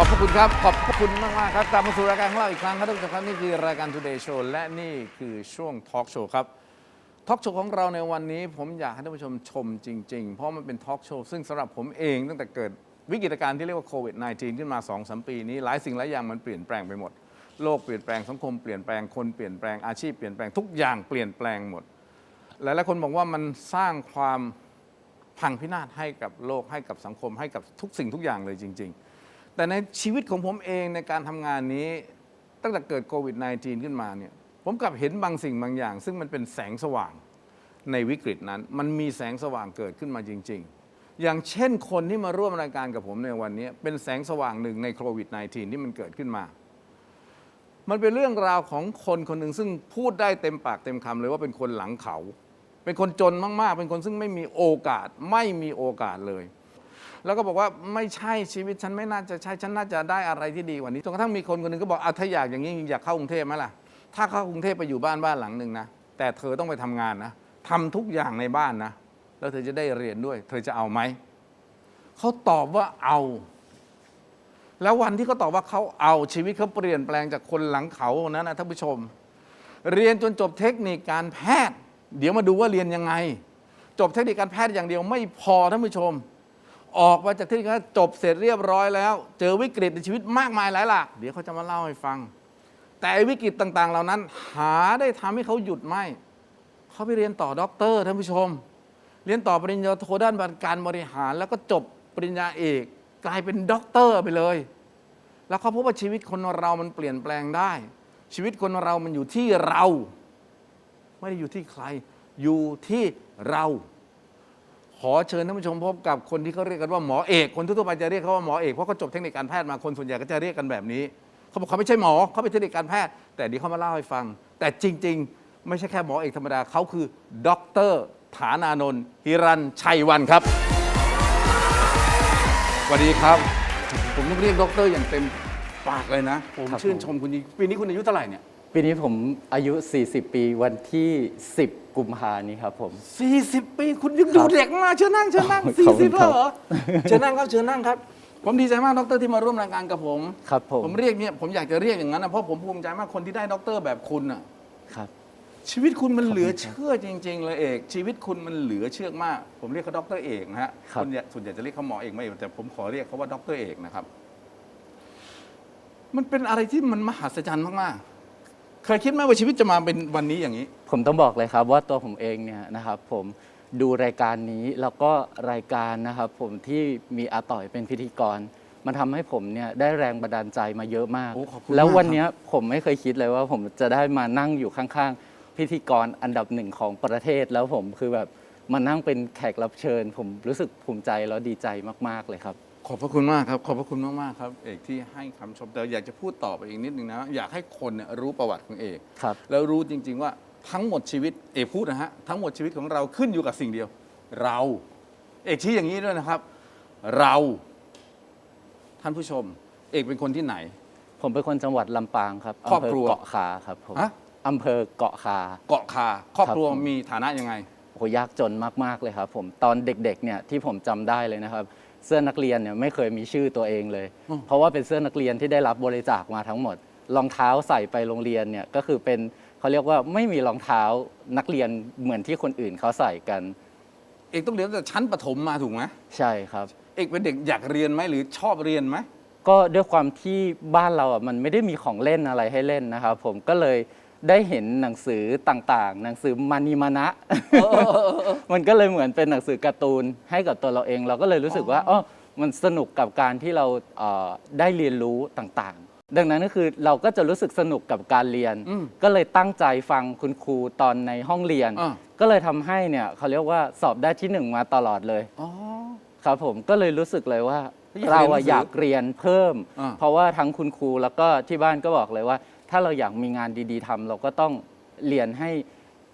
อบพระคุณครับ ขอบพระคุณมากมากครับกลับมาสู่รายการของเราอีกครั้งครับท่านผู้ชมครับนี่คือรายการ Today Show และนี่คือช่วง Talk Show ครับทอล์กโชว์ของเราในวันนี้ ผมอยากให้ท่านผู้ชมชมจริง ๆ เพราะมันเป็นทอล์กโชว์ซึ่งสำหรับผมเองตั้งแต่เกิดวิกฤตการณ์ที่เรียกว่าโควิด -19 ขึ้นมา2อสปีนี้ หลายสิ่งหลายอย่างมันเปลี่ยนแปลงไปหมด โลกเปลี่ยนแปลงสังคมเปลี่ยนแปลงคนเปลี่ยนแปลงอาชีพเปลี่ยนแปลงทุกอย่างเปลี่ยนแปลงหมดหลายๆคนบอกว่ามันสร้างความพังพินาศให้กับโลกให้กับสังคมให้กับทุกสิ่งทุกอย่างเลยจริง ๆ แต่ในชีวิตของผมเองในการทำงานนี้ ตั้งแต่เกิดโควิด -19 ขึ้นมาเนี่ยผมกลับเห็นบางสิ่งบางอย่าง ซึ่งมันเป็นแสงสว่างในวิกฤตนั้น มันมีแสงสว่างเกิดขึ้นมาจริง ๆ อย่างเช่นคนที่มาร่วมรายการกับผมในวันนี้ เป็นแสงสว่างหนึ่งในโควิด -19 ที่มันเกิดขึ้นมา มันเป็นเรื่องราวของคนคนหนึ่งซึ่งพูดได้เต็มปากเต็มคำเลยว่าเป็นคนหลังเขา เป็นคนจนมากๆ เป็นคนซึ่งไม่มีโอกาสไม่มีโอกาสเลย แล้วก็บอกว่าไม่ใช่ชีวิตฉันไม่น่าจะใช่ฉันน่าจะได้อะไรที่ดีกว่านี้จนกระทั่งมีคนคนหนึ่งก็บอกอะถ้าอยากอย่างนี้อยากเข้ากรุงเทพไหมล่ะ ถ้าเข้ากรุงเทพไปอยู่บ้านบ้านหลังหนึ่งนะแต่เธอต้องไปทำงานนะทำทุกอย่างในบ้านนะ แล้วเธอจะได้เรียนด้วย เธอจะเอาไหมเขาตอบว่าเอา แล้ววันที่เขาตอบว่าเขาเอาชีวิตเขาเปลี่ยนแปลงจากคนหลังเขาคนนั้นนะท่านผู้ชม เรียนจนจบเทคนิคการแพทย์ เดี๋ยวมาดูว่าเรียนยังไง จบเทคนิคการแพทย์อย่างเดียวไม่พอท่านผู้ชม ออกมาจากเทคนิคกาจบเสร็จเรียบร้อยแล้ว เจอวิกฤตในชีวิตมากมายหลายหลากเดี๋ยวเขาจะมาเล่าให้ฟัง แต่วิกฤตต่าง ๆ เหล่านั้น หาได้ทำให้เขาหยุดไม่เขาไปเรียนต่อด็อกเตอร์ท่านผู้ชม เรียนต่อปริญญาโทด้านการบริหาร แล้วก็จบปริญญาเอก กลายเป็นด็อกเตอร์ไปเลย แล้วเขาพบว่าชีวิตคนเรามันเปลี่ยนแปลงได้ ชีวิตคนเรามันอยู่ที่เรา ไม่ได้อยู่ที่ใคร อยู่ที่เรา ขอเชิญท่านผู้ชมพบกับคนที่เขาเรียกกันว่าหมอเอก คนทั่วๆไปจะเรียกเขาว่าหมอเอกเพราะเขาจบเทคนิคการแพทย์มาคนส่วนใหญ่ก็จะเรียกกันแบบนี้เขาบอกเขาไม่ใช่หมอเขาเป็นเทคนิคการแพทย์ แต่เดียวเขามาเล่าให้ฟัง แต่จริง ๆ ไม่ใช่แค่หมอเอกธรรมดาเขาคือด็อกเตอร์ฐานานนท์ฮิรันชัยวันครับสวัสดีครับ ผมต้องเรียกด็อกเตอร์อย่างเต็มปากเลยนะ ผมครับชื่นผมชมคุณจริงปีนี้คุณอายุเท่าไหร่เนี่ย ปีนี้ผมอายุ 40 ปีวันที่ 10 กุมภานี้ครับผม 40 ปีคุณยังดูเด็กมากเชิญนั่งเชิญนั่งขอบคุณ40ครัแล้วบเหรอเชิญนั่งครับเชิญนั่งครับ ผมดีใจมากดรที่มาร่วมรายการกับผม ครับผมผมเรียกเนี่ยผมอยากจะเรียกอย่างนั้นนะเพราะผมภูมิใจมากคนที่ได้ด็อกเตอร์แบบคุณอะ ครับ ชีวิตคุณมันเหลือเชื่อจริง ๆ เลยเอก ชีวิตคุณมันเหลือเชื่อมาก ผมเรียกเขาด็อกเตอร์เอกนะฮะครับนใหญ่ส่วนใหญ่จะเรียกเขาหมอเอกไม่แต่ผมขอเรียกเขาว่าด็อกเตอร์เอกนะครับ มันเป็นอะไรที่มันมหัศจรรย์มากๆ เคยคิดไหมว่าชีวิตจะมาเป็นวันนี้อย่างนี้ ผมต้องบอกเลยครับว่าตัวผมเองเนี่ยนะครับผมดูรายการนี้แล้วก็รายการนะครับผมที่มีอาต่อยเป็นพิธีกร มันทำให้ผมเนี่ยได้แรงบันดาลใจมาเยอะมาก โอ้ขอบคุณแล้วมากวันครับเนี้ยผมไม่เคยคิดเลยว่าผมจะได้มานั่งอยู่ข้างๆ พิธีกรอันดับหนึ่งของประเทศแล้วผมคือแบบมานั่งเป็นแขกรับเชิญ ผมรู้สึกภูมิใจแล้วดีใจมากๆเลยครับ ขอบพระคุณมากครับ ขอบพระคุณมากๆครับเอกที่ให้คำชมแต่อยากจะพูดต่อไปอีกนิดนึงนะอยากให้คนเนี่ยรู้ประวัติของเอกครับแล้วรู้จริง ๆ ว่าทั้งหมดชีวิตเอกพูดนะฮะทั้งหมดชีวิตของเราขึ้นอยู่กับสิ่งเดียว เรา เอกชี้อย่างนี้ด้วยนะครับ เราท่านผู้ชม เอกเป็นคนที่ไหน ผมเป็นคนจังหวัดลำปางครับครอบอำเภครัวเกาะคาครับผมฮะอำเภอเกาะคา เกาะคา ครอบครัวครับผมมีฐานะยังไงโหยากจนมากๆเลยครับผมตอนเด็กๆเนี่ยที่ผมจำได้เลยนะครับ เสื้อนักเรียนเนี่ยไม่เคยมีชื่อตัวเองเลยอืมเพราะว่าเป็นเสื้อนักเรียนที่ได้รับบริจาคมาทั้งหมด รองเท้าใส่ไปโรงเรียนเนี่ยก็คือเป็นเขาเรียกว่าไม่มีรองเท้านักเรียนเหมือนที่คนอื่นเขาใส่กัน เอกต้องเรียนตั้งแต่ชั้นประถมมาถูกไหมใช่ครับ เอกเป็นเด็กอยากเรียนไหมหรือชอบเรียนไหมก็ด้วยความที่บ้านเราอะมันไม่ได้มีของเล่นอะไรให้เล่นนะครับผมก็เลย ได้เห็นหนังสือต่างๆ หนังสือมานิมานะ มันก็เลยเหมือนเป็นหนังสือการ์ตูนให้กับตัวเราเอง เราก็เลยรู้สึกว่าอ๋อมันสนุกกับการที่เราเอ่อได้เรียนรู้ต่างๆ ดังนั้นก็คือเราก็จะรู้สึกสนุกกับการเรียน อืมก็เลยตั้งใจฟังคุณครูตอนในห้องเรียน อ่า ก็เลยทำให้เนี่ยเขาเรียกว่าสอบได้ที่หนึ่งมาตลอดเลย อ๋อ ครับผมก็เลยรู้สึกเลยว่า อยากเราเรียนหนังสืออะอยากเรียนเพิ่ม อ่าเพราะว่าทั้งคุณครูแล้วก็ที่บ้านก็บอกเลยว่า ถ้าเราอยากมีงานดีๆทำเราก็ต้องเรียนให้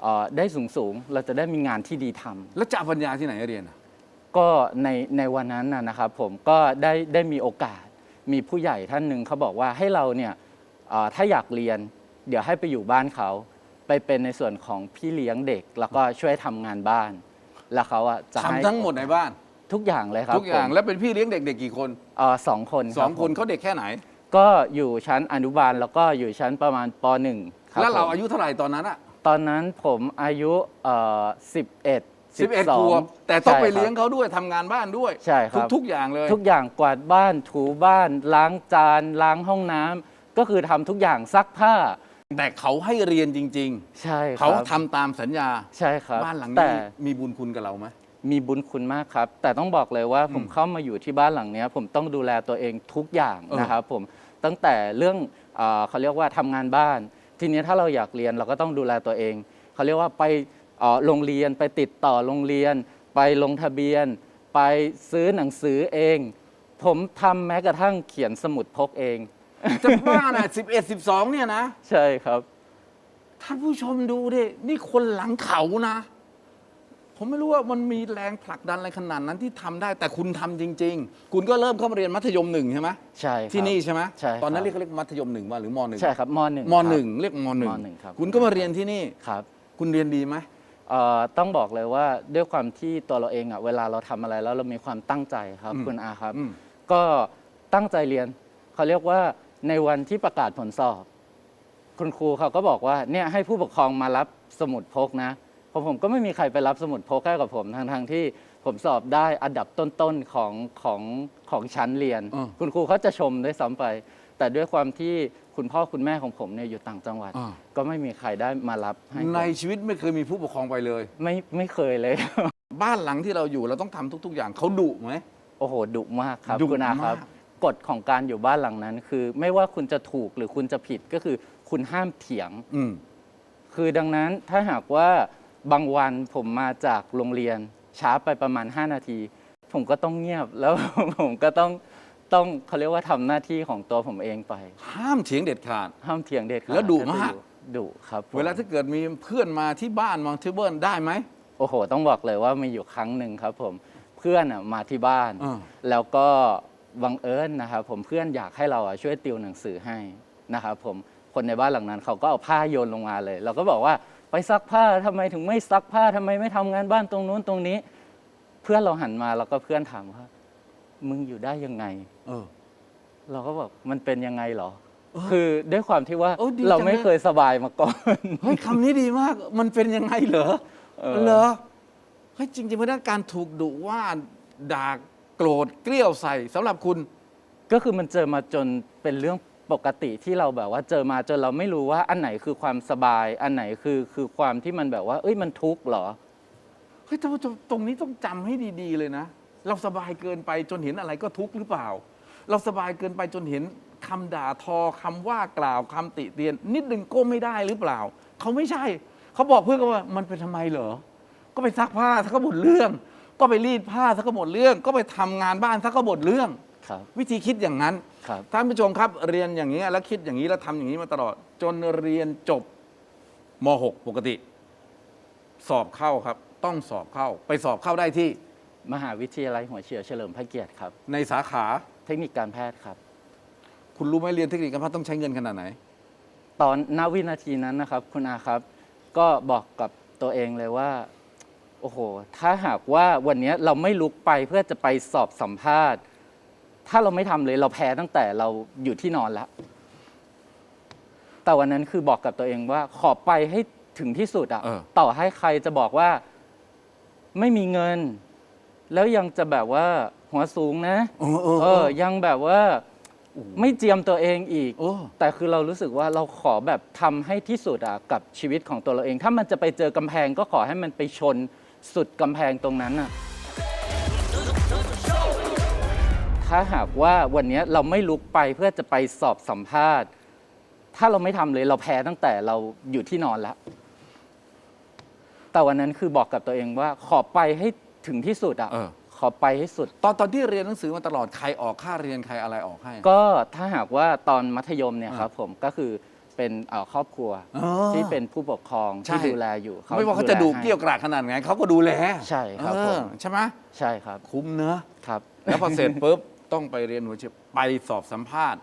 เอ่อได้สูงๆ เราจะได้มีงานที่ดีทำ แล้วจะเอาปัญญาที่ไหนเรียนอะก็ในในวันนั้นนะนะครับผมก็ได้ได้มีโอกาสมีผู้ใหญ่ท่านหนึ่งเขาบอกว่าให้เราเนี่ยเอ่อถ้าอยากเรียน เดี๋ยวให้ไปอยู่บ้านเขา ไปเป็นในส่วนของพี่เลี้ยงเด็ก แล้วก็ช่วยทำงานบ้าน แล้วเขาอะจะให้ทำทั้งหมดในบ้าน ทุกอย่างเลยครับทุกอย่างผมแล้วเป็นพี่เลี้ยงเด็กๆกี่คนเอ่อสองคนสองรับคนผมเขาเด็กแค่ไหน ก็อยู่ชั้นอนุบาลแล้วก็อยู่ชั้นประมาณปหนึ่งครับแล้วเราผมอายุเท่าไหร่ตอนนั้นอะตอนนั้นผมอายุเอ่อสิบเอ็ดสิบเอ็ดขวบแต่ต้องไปเลี้ยงเขาด้วยทำงานบ้านด้วยใช่ครับ ทุกๆอย่างเลย ทุกอย่างกวาดบ้านถูบ้าน ล้างจาน ล้างห้องน้ำก็คือทำทุกอย่างซักผ้า แต่เขาให้เรียนจริง ใช่ๆคเขารับทำตามสัญญา ใช่ครับบ้านหลังแต่นี้มีบุญคุณกับเราไหม มีบุญคุณมากครับ แต่ต้องบอกเลยว่าผมเข้ามาอยู่ที่บ้านหลังเนี้ย ผมต้องดูแลตัวเองทุกอย่างเออนะครับผม ตั้งแต่เรื่องเอ่อเขาเรียกว่าทำงานบ้าน ทีนี้ถ้าเราอยากเรียนเราก็ต้องดูแลตัวเอง เขาเรียกว่าไปเอ่อโรงเรียนไปติดต่อโรงเรียน ไปลงทะเบียน ไปซื้อหนังสือเอง ผมทำแม้กระทั่งเขียนสมุดพกเอง จะบ้านะสิบเอ็ดสิบสองเนี่ยนะ ใช่ครับ ท่านผู้ชมดูดิ นี่คนหลังเขานะ ผมไม่รู้ว่ามันมีแรงผลักดันอะไรขนาดนั้นที่ทำได้แต่คุณทำจริง ๆ คุณก็เริ่มเข้ามาเรียนมัธยมหนึ่งใช่ไหมใช่ครับที่นี่ใช่ไหมใช่ครับตอนนั้นเรียกเรียกมัธยมหนึ่งว่าหรือมหนึ่งใช่ครับมหนึ่งมครับหนึ่งเรียกมหนึ่งมหนึ่งครับ คุณก็มาเรียนที่นี่ ครับคุณเรียนดีไหมเอ่อต้องบอกเลยว่าด้วยความที่ตัวเราเองอะเวลาเราทำอะไรแล้วเรามีความตั้งใจครับอืมคุณอาครับ อืม ก็ตั้งใจเรียนเขาเรียกว่าในวันที่ประกาศผลสอบ คุณครูเขาก็บอกว่าเนี่ยให้ผู้ปกครองมารับสมุดพกนะ เพราะผมก็ไม่มีใครไปรับสมุดพกให้กับผมทั้งทงๆที่ผมสอบได้อันดับต้นๆของของของชั้นเรียน อ่าคุณครูเขาจะชมด้วยซ้ำไป แต่ด้วยความที่คุณพ่อคุณแม่ของผมเนี่ยอยู่ต่างจังหวัด อ่า ก็ไม่มีใครได้มารับให้ผมในชีวิตไม่เคยมีผู้ปกครองไปเลย ไม่ไม่เคยเลย บ้านหลังที่เราอยู่เราต้องทำทุก ๆ อย่างเขาดุไหม โอ้โหดุมากครับดุคุณอาครับมาก กฎของการอยู่บ้านหลังนั้น คือไม่ว่าคุณจะถูกหรือคุณจะผิดก็คือคุณห้ามเถียง อืม คือดังนั้นถ้าหากว่า บางวันผมมาจากโรงเรียน ช้าไปประมาณ 5 นาที ผมก็ต้องเงียบแล้ว ผมก็ต้องต้องเขาเรียกว่าทำหน้าที่ของตัวผมเองไป ห้ามเถียงเด็ดขาด ห้ามเถียงเด็ดขาดแล้วดุจะมากอยู่ดุครับผมเวลาถ้าเกิดมีเพื่อนมาที่บ้านมาที่เบิร์นได้ไหม โอ้โห ต้องบอกเลยว่ามีอยู่ครั้งหนึ่งครับ ผมเพื่อนอะมาที่บ้าน อ่า แล้วก็บังเอิญนะครับผมเพื่อนอยากให้เราอะช่วยติวหนังสือให้นะครับผมคนในบ้านหลังนั้นเขาก็เอาผ้าโยนลงมาเลย เราก็บอกว่าไป ซักผ้าทำไมถึงไม่ซักผ้าทำไมไม่ทำงานบ้านตรงนู้นตรงนี้ เพื่อนเราหันมาแล้วก็เพื่อนถามว่า มึงอยู่ได้ยังไง เออ เราก็บอกมันเป็นยังไงเหรอ คือด้วยความที่ว่าโอ้ดีเราจังไม่เลยเคยสบายมาก่อนเฮ้ยคำนี้ดีมาก มันเป็นยังไงเหรอเออเหรอเฮ้ยจริงๆเพราะฉะนั้นการถูกดุว่าด่าโกรธเกลี้ยวใส่สำหรับคุณ ก็คือมันเจอมาจนเป็นเรื่อง ปกติที่เราแบบว่าเจอมาจนเราไม่รู้ว่าอันไหนคือความสบาย อันไหนคือคือความที่มันแบบว่า เอ้ยมันทุกข์เหรอ เฮ้ยท่านผู้ชมตรงนี้ต้องจำให้ดีๆเลยนะ เราสบายเกินไปจนเห็นอะไรก็ทุกข์หรือเปล่า เราสบายเกินไปจนเห็นคำด่าทอคำว่ากล่าวคำติเตียน นิดนึงก็ไม่ได้หรือเปล่า เขาไม่ใช่ เขาบอกเพื่อนกันว่ามันเป็นทำไมเหรอ ก็ไปซักผ้าซะก็หมดเรื่อง ก็ไปรีดผ้าซะก็หมดเรื่อง ก็ไปทำงานบ้านซะก็หมดเรื่อง ครับ วิธีคิดอย่างนั้น ครับท่านผู้ชมครับเรียนอย่างนี้แล้วคิดอย่างนี้แล้วทำอย่างนี้มาตลอด จนเรียนจบม .6 ปกติ สอบเข้าครับ ต้องสอบเข้า ไปสอบเข้าได้ที่มหาวิทยาลัยหัวเฉียวเฉลิมพระเกียรติครับ ในสาขาเทคนิคการแพทย์ครับ คุณรู้ไหมเรียนเทคนิคการแพทย์ต้องใช้เงินขนาดไหน ตอนณวินาทีนั้นนะครับ คุณอาครับ ก็บอกกับตัวเองเลยว่า โอ้โห ถ้าหากว่าวันนี้เราไม่ลุกไปเพื่อจะไปสอบสัมภาษณ์ ถ้าเราไม่ทำเลยเราแพ้ตั้งแต่เราอยู่ที่นอนแล้ว แต่วันนั้นคือบอกกับตัวเองว่าขอไปให้ถึงที่สุดอะเออ ต่อให้ใครจะบอกว่าไม่มีเงิน แล้วยังจะแบบว่าหัวสูงนะ เออเออเออยังแบบว่าไม่เจียมตัวเองอีก โอ้ แต่คือเรารู้สึกว่าเราขอแบบทำให้ที่สุดอะกับชีวิตของตัวเราเอง ถ้ามันจะไปเจอกำแพงก็ขอให้มันไปชนสุดกำแพงตรงนั้นอะ ถ้าหากว่าวันนี้เราไม่ลุกไปเพื่อจะไปสอบสัมภาษณ์ ถ้าเราไม่ทำเลยเราแพ้ตั้งแต่เราอยู่ที่นอนแล้ว แต่วันนั้นคือบอกกับตัวเองว่าขอไปให้ถึงที่สุดอะเออ ขอไปให้สุด ตอนตอนที่เรียนหนังสือมาตลอดใครออกค่าเรียนใครอะไรออกให้ ก็ถ้าหากว่าตอนมัธยมเนี่ยอ่าครับผมก็คือเป็นเอ่อครอบครัวอ๋อที่เป็นผู้ปกครองใช่ ที่ดูแลอยู่ไม่ว่าเขาจะดุแลให้ เกลี้ยวกราดขนาดไหนเขาก็ดูแลใช่ครับเอผอมใช่ไหมใช่ครับคุ้มเนอะครับ แล้วพอเสร็จปุ๊บ ต้องไปเรียนหัวเฉียวไปสอบสัมภาษณ์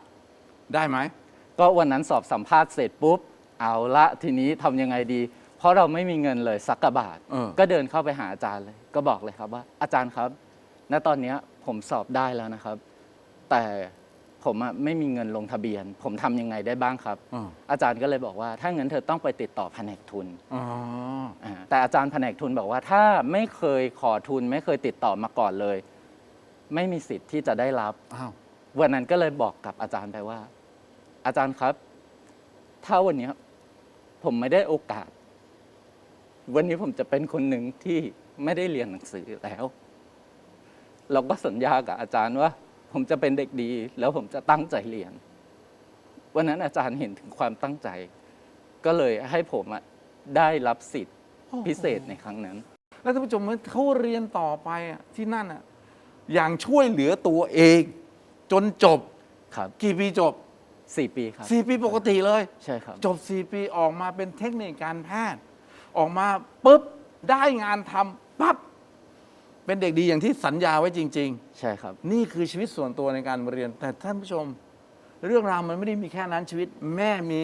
ได้ไหม ก็วันนั้นสอบสัมภาษณ์เสร็จปุ๊บ เอาละทีนี้ทำยังไงดี เพราะเราไม่มีเงินเลยสักกะบาท เออ ก็เดินเข้าไปหาอาจารย์เลย ก็บอกเลยครับว่า อาจารย์ครับหณตอนเนี้ยผมสอบได้แล้วนะครับ แต่ผมอะไม่มีเงินลงทะเบียน ผมทำยังไงได้บ้างครับอ่าอาจารย์ก็เลยบอกว่า ถ้างั้นเธอต้องไปติดต่อแผนกทุน อ๋อ อ่าแต่อาจารย์แผนกทุนบอกว่าถ้าไม่เคยขอทุนไม่เคยติดต่อมาก่อนเลย ไม่มีสิทธิ์ที่จะได้รับ อ้าว วันนั้นก็เลยบอกกับอาจารย์ไปว่า อาจารย์ครับ ถ้าวันเนี้ยผมไม่ได้โอกาส วันนี้ผมจะเป็นคนหนึ่งที่ไม่ได้เรียนหนังสือแล้ว เราก็สัญญากับอาจารย์ว่า ผมจะเป็นเด็กดี แล้วผมจะตั้งใจเรียน วันนั้นอาจารย์เห็นถึงความตั้งใจ ก็เลยให้ผมอะได้รับสิทธิ์พิเศษในครั้งนั้น แล้วท่านผู้ชมเขาเรียนต่อไปอะที่นั่นอะ อย่างช่วยเหลือตัวเอง จนจบครับกี่ปีจบสี่ปีครับ สี่ปีปกติเลย ใช่ครับ จบ4ปีออกมาเป็นเทคนิคการแพทย์ ออกมาปุ๊บได้งานทำปั๊บเป็นเด็กดีอย่างที่สัญญาไว้จริงใช่ครับๆนี่คือชีวิตส่วนตัวในการเรียน แต่ท่านผู้ชม เรื่องราวมันไม่ได้มีแค่นั้นชีวิต แม่มี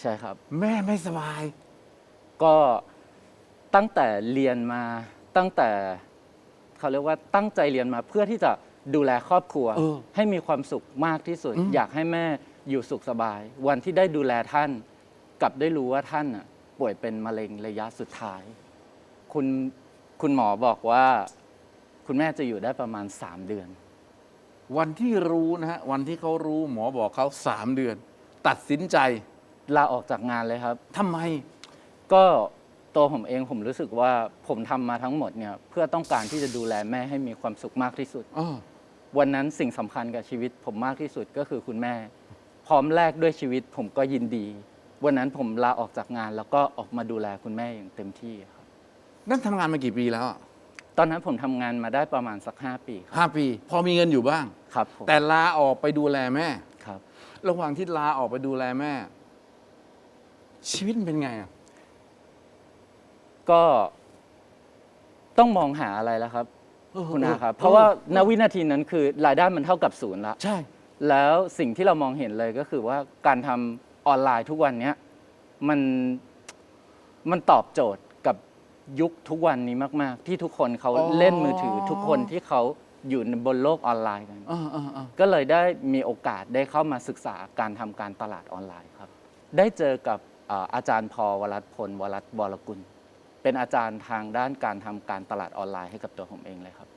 ใช่ครับ แม่ไม่สบาย ก็ตั้งแต่เรียนมาตั้งแต่ เขาเรียกว่าตั้งใจเรียนมาเพื่อที่จะดูแลครอบครัว เออให้มีความสุขมากที่สุด อืม อยากให้แม่อยู่สุขสบาย วันที่ได้ดูแลท่าน กลับได้รู้ว่าท่านน่ะป่วยเป็นมะเร็งระยะสุดท้าย คุณคุณหมอบอกว่า คุณแม่จะอยู่ได้ประมาณ 3 เดือน วันที่รู้นะฮะวันที่เขารู้หมอบอกเขาสามเดือน ตัดสินใจลาออกจากงานเลยครับ ทำไม ก็ ตัวผมเองผมรู้สึกว่าผมทำมาทั้งหมดเนี่ยเพื่อต้องการที่จะดูแลแม่ให้มีความสุขมากที่สุดอ้อวันนั้นสิ่งสำคัญกับชีวิตผมมากที่สุดก็คือคุณแม่ พร้อมแลกด้วยชีวิตผมก็ยินดี วันนั้นผมลาออกจากงาน แล้วก็ออกมาดูแลคุณแม่อย่างเต็มที่ครับนั่นทำงานมากี่ปีแล้วอะตอนนั้นผมทำงานมาได้ประมาณสัก 5 ปีครับห้าปี พอมีเงินอยู่บ้าง ครับผมแต่ลาออกไปดูแลแม่ ครับ ระหว่างที่ลาออกไปดูแลแม่ ชีวิตมันเป็นไงอะ ก็ต้องมองหาอะไรแล้วครับ คุณอาครับ เพราะว่าณวินาทีนั้นคือรายได้มันเท่ากับศูนย์ละใช่ แล้วสิ่งที่เรามองเห็นเลยก็คือว่าการทำออนไลน์ทุกวันเนี้ยมันมันตอบโจทย์กับยุคทุกวันนี้มาก ๆ ที่ทุกคนเขาอ๋อ เล่นมือถือ ทุกคนที่เขาอยู่บนโลกออนไลน์กัน อ่าอ่าอ่า ก็เลยได้มีโอกาสได้เข้ามาศึกษาการทำการตลาดออนไลน์ครับ ได้เจอกับเอ่ออาจารย์พอวรัตน์พลวรัตน์บรกุล เป็นอาจารย์ทางด้านการทำการตลาดออนไลน์ให้กับตัวผมเองเลยครับ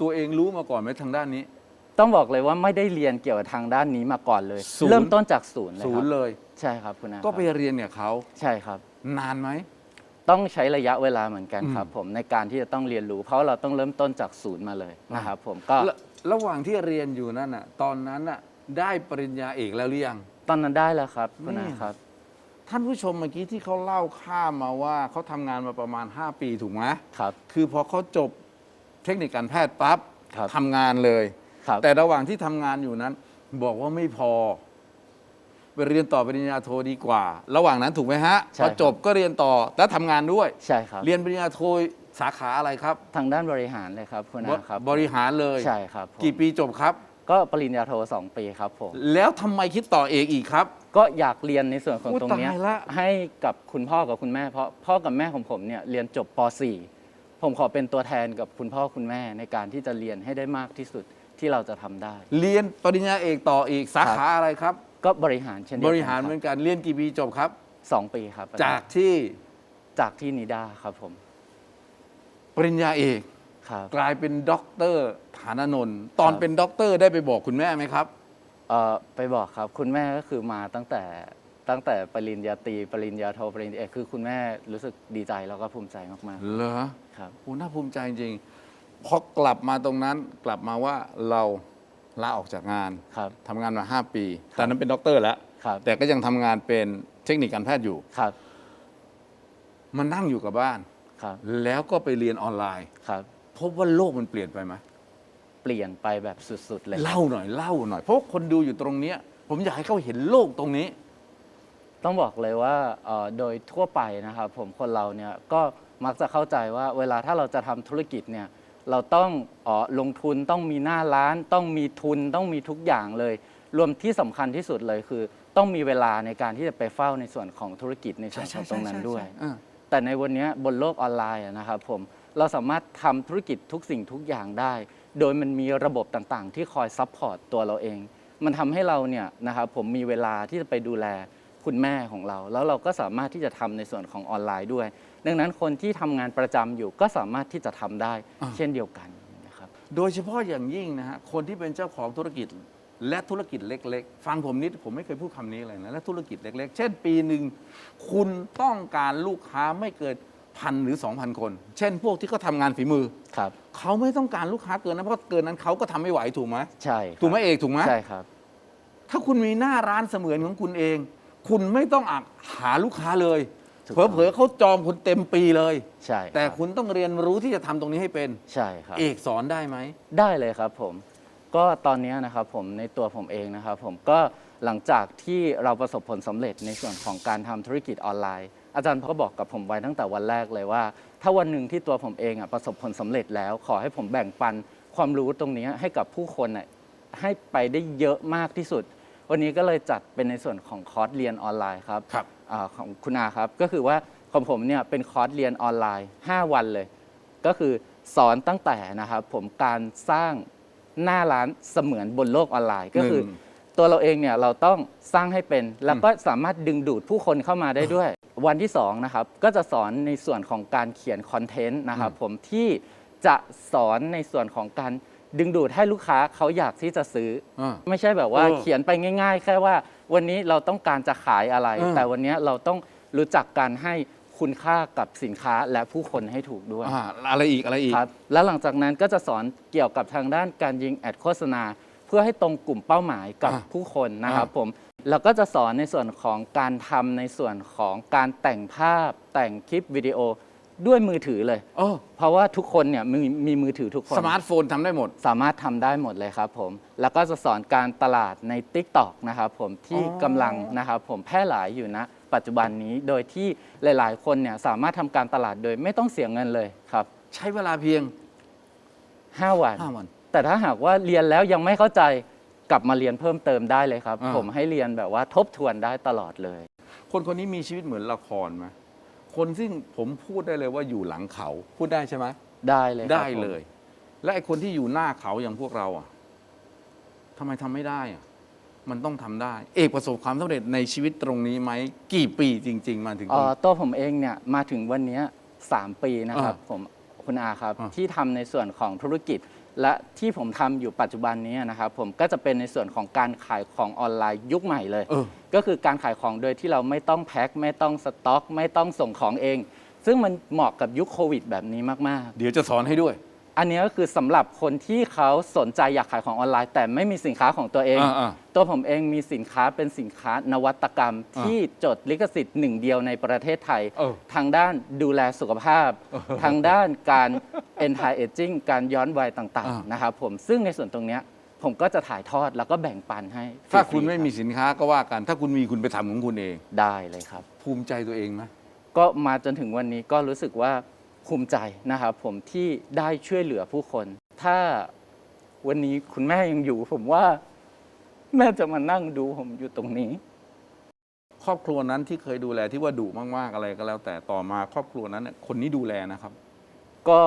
ตัวเองรู้มาก่อนไหมทางด้านนี้ ต้องบอกเลยว่าไม่ได้เรียนเกี่ยวกับทางด้านนี้มาก่อนเลย ศูนย์ เริ่มต้นจากศูนย์เลยศูคนรับย์เลย ใช่ครับคุณอาก็ไปครับเรียนกับเขาใช่ครับ นานไหม ต้องใช้ระยะเวลาเหมือนกันอืมครับ ผมในการที่จะต้องเรียนรู้ เพราะเราต้องเริ่มต้นจากศูนย์มาเลยนะครับผมก็ระระหว่างที่เรียนอยู่นั่นน่ะ ตอนนั้นน่ะได้ปริญญาเอกแล้วหรือยัง ตอนนั้นได้แล้วครับคุณอานี่ครับ ท่านผู้ชมเมื่อกี้ที่เขาเล่าข้ามมาว่าเขาทำงานมาประมาณ 5 ปีถูกไหมครับ คือพอเขาจบเทคนิคการแพทย์ปั๊บครับ ทำงานเลย ครับแต่ระหว่างที่ทำงานอยู่นั้น บอกว่าไม่พอ ไปเรียนต่อปริญญาโทดีกว่า ระหว่างนั้นถูกไหมฮะใช่พอครับจบก็เรียนต่อแล้วทำงานด้วย ใช่ครับเรียนปริญญาโทสาขาอะไรครับทางด้านบริหารเลยครับคุณอาครับบริหารเลย ใช่ครับผมกี่ปีจบครับ ก็ปริญญาโทสองปีครับผม แล้วทำไมคิดต่อเอกอีกครับ ก็อยากเรียนในส่วนของโอ้ตรงเนี้ยตายละ ให้กับคุณพ่อกับคุณแม่ เพราะพ่อกับแม่ของผมเนี่ยเรียนจบป .4 ผมขอเป็นตัวแทนกับคุณพ่อคุณแม่ในการที่จะเรียนให้ได้มากที่สุดที่เราจะทำได้ เรียนปริญญาเอกต่ออีกสาขาอะไรครับ ก็บริหารเช่นเดียวบกันริหารเหมือนกันเรียนกี่ปีจบครับ สองปีครับจากที่จากที่นิด้าครับผม ปริญญาเอก ครับกลายเป็นด็อกเตอร์ฐานนนท์ตอนครับเป็นด็อกเตอร์ได้ไปบอกคุณแม่ไหมครับ เอ่อไปบอกครับคุณแม่ก็คือมาตั้งแต่ตั้งแต่ปริญญาตรีปริญญาโทปริญญาเอกคือคุณแม่รู้สึกดีใจแล้วก็ภูมิใจมากเหรอๆครับ โอ้น่าภูมิใจจริงพอกลับมาตรงนั้นกลับมาว่าเราลาออกจากงานครับ ทำงานมา 5 ปีตอนนั้นเป็นด็อกเตอร์แล้ว ครับ แต่ก็ยังทำงานเป็นเทคนิคการแพทย์อยู่ ครับมานั่งอยู่กับบ้าน ครับ แล้วก็ไปเรียนออนไลน์ ครับ พบว่าโลกมันเปลี่ยนไปไหมเปลี่ยนไปแบบสุดๆเลยเล่าหน่อยเล่าหน่อย เพราะว่าคนดูอยู่ตรงเนี้ย ผมอยากให้เขาเห็นโลกตรงนี้ ต้องบอกเลยว่าเอ่อโดยทั่วไปนะครับผมคนเราเนี่ยก็มักจะเข้าใจว่าเวลาถ้าเราจะทำธุรกิจเนี่ยเราต้องเออลงทุนต้องมีหน้าร้าน ต้องมีทุนต้องมีทุกอย่างเลย รวมที่สำคัญที่สุดเลยคือ ต้องมีเวลาในการที่จะไปเฝ้าในส่วนของธุรกิจในส่วนของตรงนั้นด้วยอ่าแต่ในวันนี้บนโลกออนไลน์อะนะครับผม เราสามารถทำธุรกิจทุกสิ่งทุกอย่างได้ โดยมันมีระบบต่างๆ ที่คอยซัพพอร์ตตัวเราเอง มันทำให้เราเนี่ยนะครับผมมีเวลาที่จะไปดูแลคุณแม่ของเรา แล้วเราก็สามารถที่จะทำในส่วนของออนไลน์ด้วย ดังนั้นคนที่ทำงานประจำอยู่ก็สามารถที่จะทำได้อ่าเช่นเดียวกันนะครับ โดยเฉพาะอย่างยิ่งนะฮะคนที่เป็นเจ้าของธุรกิจและธุรกิจเล็ก ๆ ฟังผมนิดผมไม่เคยพูดคำนี้เลยนะและธุรกิจเล็ก ๆ เช่นปีหนึ่งคุณต้องการลูกค้าไม่เกิน พันหรือ 2,000 คน เช่น พวกที่เขาทำงานฝีมือ ครับ เขาไม่ต้องการลูกค้าเกินนะเพราะเกินนั้นเขาก็ทำไม่ไหวถูกไหมใช่ครับถูกไหมเอกถูกไหมใช่ครับ ถ้าคุณมีหน้าร้านเสมือนของคุณเอง คุณไม่ต้องอักหาลูกค้าเลย ถูกเผลอๆเขาจองคุณเต็มปีเลย ใช่แต่รับคุณต้องเรียนรู้ที่จะทำตรงนี้ให้เป็น ใช่ครับ เอกสอนได้ไหม ได้เลยครับผมก็ตอนนี้นะครับผมในตัวผมเองนะครับผมก็หลังจากที่เราประสบผลสำเร็จในส่วนของการทำธุรกิจออนไลน์ อาจารย์ก็บอกกับผมไว้ตั้งแต่วันแรกเลยว่า ถ้าวันหนึ่งที่ตัวผมเองอะประสบผลสำเร็จแล้ว ขอให้ผมแบ่งปันความรู้ตรงนี้ให้กับผู้คนอะให้ไปได้เยอะมากที่สุด วันนี้ก็เลยจัดเป็นในส่วนของคอร์สเรียนออนไลน์ครับครับอาของคุณอาครับ ก็คือว่าของผมเนี่ยเป็นคอร์สเรียนออนไลน์ 5 วันเลย ก็คือสอนตั้งแต่นะครับผมการสร้างหน้าร้านเสมือนบนโลกออนไลน์ก็คือหนึ่ง ตัวเราเองเนี่ยเราต้องสร้างให้เป็น แล้วก็สามารถดึงดูดผู้คนเข้ามาได้ด้วย วันที่2นะครับก็จะสอนในส่วนของการเขียนคอนเทนต์นะครับผมที่จะสอนในส่วนของการดึงดูดให้ลูกค้าเขาอยากที่จะซื้ออ่าไม่ใช่แบบว่าเออเขียนไปง่าย ๆ แค่ว่าวันนี้เราต้องการจะขายอะไรเออแต่วันนี้เราต้องรู้จักการให้คุณค่ากับสินค้าและผู้คนให้ถูกด้วยอ่าอะไรอีกอะไรอีกครับแล้วหลังจากนั้นก็จะสอนเกี่ยวกับทางด้านการยิงแอดโฆษณา เพื่อให้ตรงกลุ่มเป้าหมายกับอะผู้คนนะครับอะผมแล้วก็จะสอนในส่วนของการทำในส่วนของการแต่งภาพ แต่งคลิปวิดีโอด้วยมือถือเลย โอ้ เพราะว่าทุกคนเนี่ยมีมีมือถือทุกคน สมาร์ทโฟนทำได้หมด สามารถทำได้หมดเลยครับผม แล้วก็จะสอนการตลาดใน Tik t o อกนะครับผมที่อ๋อกำลังนะครับผมแพร่หลายอยู่นะ ปัจจุบันนี้โดยที่หลาย ๆ คนเนี่ยสามารถทำการตลาดโดยไม่ต้องเสียเงินเลยครับ ใช้เวลาเพียง 5 วัน 5 วัน แต่ถ้าหากว่าเรียนแล้วยังไม่เข้าใจกลับมาเรียนเพิ่มเติมได้เลยครับ อ่า ผมให้เรียนแบบว่าทบทวนได้ตลอดเลย คนคนนี้มีชีวิตเหมือนละครไหมคนซึ่งผมพูดได้เลยว่าอยู่หลังเขา พูดได้ใช่ไหมได้เลยครับได้ผมเลย และไอ้คนที่อยู่หน้าเขาอย่างพวกเราอะทำไมทำไม่ได้อะมันต้องทำได้ เอกประสบความสำเร็จในชีวิตตรงนี้ไหมกี่ปีจริง ๆ มาถึงตเอ่รงอนี้ตัวผมเองเนี่ยมาถึงวันเนี้ย3ปีนะครับอ่าผมคุณอาครับ อ่าที่ทำในส่วนของธุรกิจ และที่ผมทำอยู่ปัจจุบันนี้นะครับผมก็จะเป็นในส่วนของการขายของออนไลน์ยุคใหม่เลย เออ ก็คือการขายของโดยที่เราไม่ต้องแพ็คไม่ต้องสต็อก ไม่ต้องส่งของเอง ซึ่งมันเหมาะกับยุคโควิดแบบนี้มากเดี๋ยวจะสอนให้ด้วยๆ อันนี้ก็คือสำหรับคนที่เขาสนใจอยากขายของออนไลน์ แต่ไม่มีสินค้าของตัวเอง อ่า ตัวผมเองมีสินค้าเป็นสินค้านวัตกรรมอ่าที่จดลิขสิทธิ์หนึ่งเดียวในประเทศไทย เออทางด้านดูแลสุขภาพ ทางด้านการ anti aging การย้อนวัยต่างอ่า ๆนะครับผมซึ่งในส่วนตรงเนี้ยผมก็จะถ่ายทอดแล้วก็แบ่งปันให้ๆถ้าฟรีๆคุณไม่มีรับสินค้าก็ว่ากัน ถ้าคุณมีคุณไปทำของคุณเอง ได้เลยครับ ภูมิใจตัวเองไหม ก็มาจนถึงวันนี้ก็รู้สึกว่า ภูมิใจนะครับผมที่ได้ช่วยเหลือผู้คน ถ้าวันนี้คุณแม่ยังอยู่ ผมว่าแม่จะมานั่งดูผมอยู่ตรงนี้ ครอบครัวนั้นที่เคยดูแลที่ว่าดุมากๆอะไรก็แล้ว แต่ต่อมาครอบครัวนั้นเนี่ยคนนี้ดูแลนะครับ ก็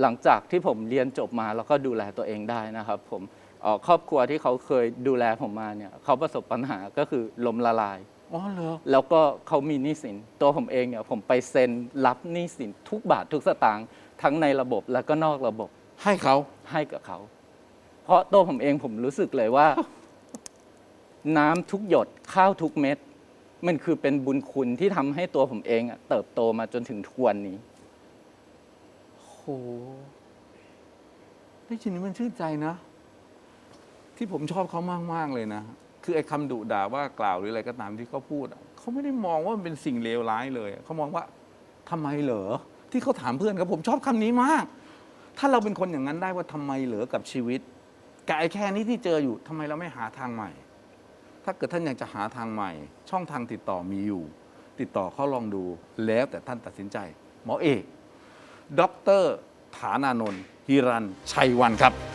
หลังจากที่ผมเรียนจบมาแล้วก็ดูแลตัวเองได้นะครับ ผมเอ่อครอบครัวที่เขาเคยดูแลผมมาเนี่ยเขาประสบปัญหาก็คือล้มละลาย อ๋อเหรอแล้วก็เขามีหนี้สิน ตัวผมเองเนี่ยผมไปเซ็นรับหนี้สินทุกบาททุกสตางค์ทั้งในระบบและก็นอกระบบให้เขาให้กับเขา เพราะตัวผมเองผมรู้สึกเลยว่า น้ำทุกหยดข้าวทุกเม็ด มันคือเป็นบุญคุณที่ทำให้ตัวผมเองอะเติบโตมาจนถึงทุกวันนี้ โหได้ยินนี้มันชื่นใจนะ ที่ผมชอบเขามาก ๆ เลยนะ คือไอ้คำดุด่าว่ากล่าวหรืออะไรก็ตามที่เขาพูดเขาไม่ได้มองว่ามันเป็นสิ่งเลวร้ายเลยเขามองว่าทำไมเหรอที่เขาถามเพื่อนครับผมชอบคำนี้มาก ถ้าเราเป็นคนอย่างนั้นได้ว่าทำไมเหรอกับชีวิตกับไอ้แค่นี้ที่เจออยู่ทำไมเราไม่หาทางใหม่ ถ้าเกิดท่านอยากจะหาทางใหม่ ช่องทางติดต่อมีอยู่ ติดต่อเขาลองดูแล้วแต่ท่านตัดสินใจ หมอเอกดรฐานานนท์ฮิรันชัยวันครับ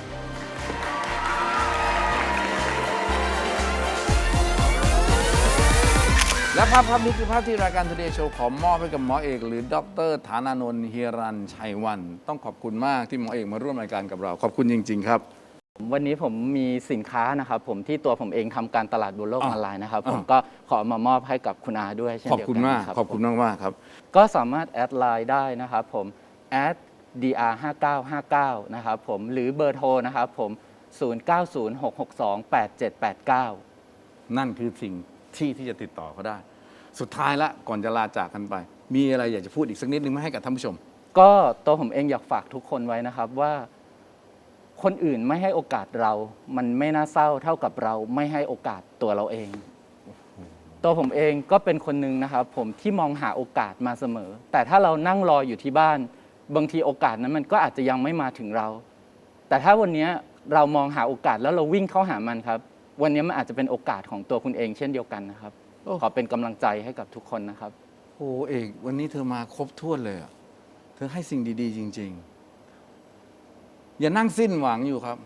และภาพภาพนี้คือภาพที่รายการ Today Show ขอมอบให้กับหมอเอก หรือดรฐานานนท์เฮียรันชัยวัน ต้องขอบคุณมากที่หมอเอกมาร่วมรายการกับเรา ขอบคุณจริง ๆ ครับ วันนี้ผมมีสินค้านะครับผมที่ตัวผมเองทำการตลาดบนโลกอะออนไลน์นะครับอะผมก็ขอมามอบให้กับคุณอาด้วยเช่นขอบเดียวคุณกันมากนะครับขอบคุณผมมากๆครับ ก็สามารถแอดไลน์ได้นะครับผม add dr 5 9 5 9นะครับผมหรือเบอร์โทรนะครับผม 0906628789 นั่นคือสิ่งที่ที่จะติดต่อเขาได้ สุดท้ายละก่อนจะลาจากกันไป มีอะไรอยากจะพูดอีกสักนิดนึงไหมให้กับท่านผู้ชม ก็ตัวผมเองอยากฝากทุกคนไว้นะครับว่า คนอื่นไม่ให้โอกาสเรา มันไม่น่าเศร้าเท่ากับเราไม่ให้โอกาสตัวเราเอง ตัวผมเองก็เป็นคนหนึ่งนะครับ ผมที่มองหาโอกาสมาเสมอ แต่ถ้าเรานั่งรออยู่ที่บ้าน บางทีโอกาสนั้นมันก็อาจจะยังไม่มาถึงเรา แต่ถ้าวันนี้เรามองหาโอกาสแล้วเราวิ่งเข้าหามันครับ วันนี้มันอาจจะเป็นโอกาสของตัวคุณเองเช่นเดียวกันนะครับ โอ้ ขอเป็นกำลังใจให้กับทุกคนนะครับ โอ้เอกวันนี้เธอมาครบถ้วนเลยอะเธอให้สิ่งดี ๆ จริง ๆ อย่านั่งสิ้นหวังอยู่ครับ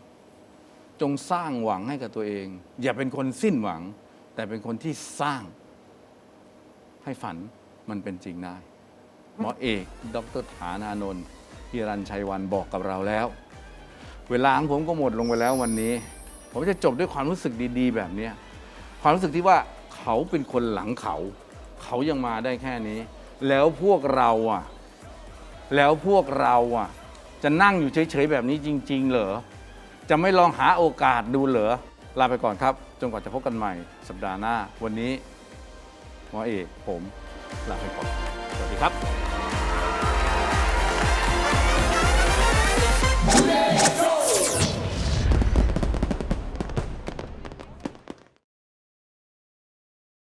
จงสร้างหวังให้กับตัวเอง อย่าเป็นคนสิ้นหวัง แต่เป็นคนที่สร้าง ให้ฝันมันเป็นจริงได้หมอเอกดรฐานานนท์พิรันชัยวันบอกกับเราแล้ว เวลาของผมก็หมดลงไปแล้ววันนี้ ผมจะจบด้วยความรู้สึกดี ๆ แบบเนี้ยความรู้สึกที่ว่า เขาเป็นคนหลังเขา เขายังมาได้แค่นี้ แล้วพวกเราอะ แล้วพวกเราอะ จะนั่งอยู่เฉยๆแบบนี้จริง ๆ เหรอ จะไม่ลองหาโอกาสดูเหรอ ลาไปก่อนครับ จนกว่าจะพบกันใหม่ สัปดาห์หน้า วันนี้หมอเอกผมลาไปก่อน สวัสดีครับ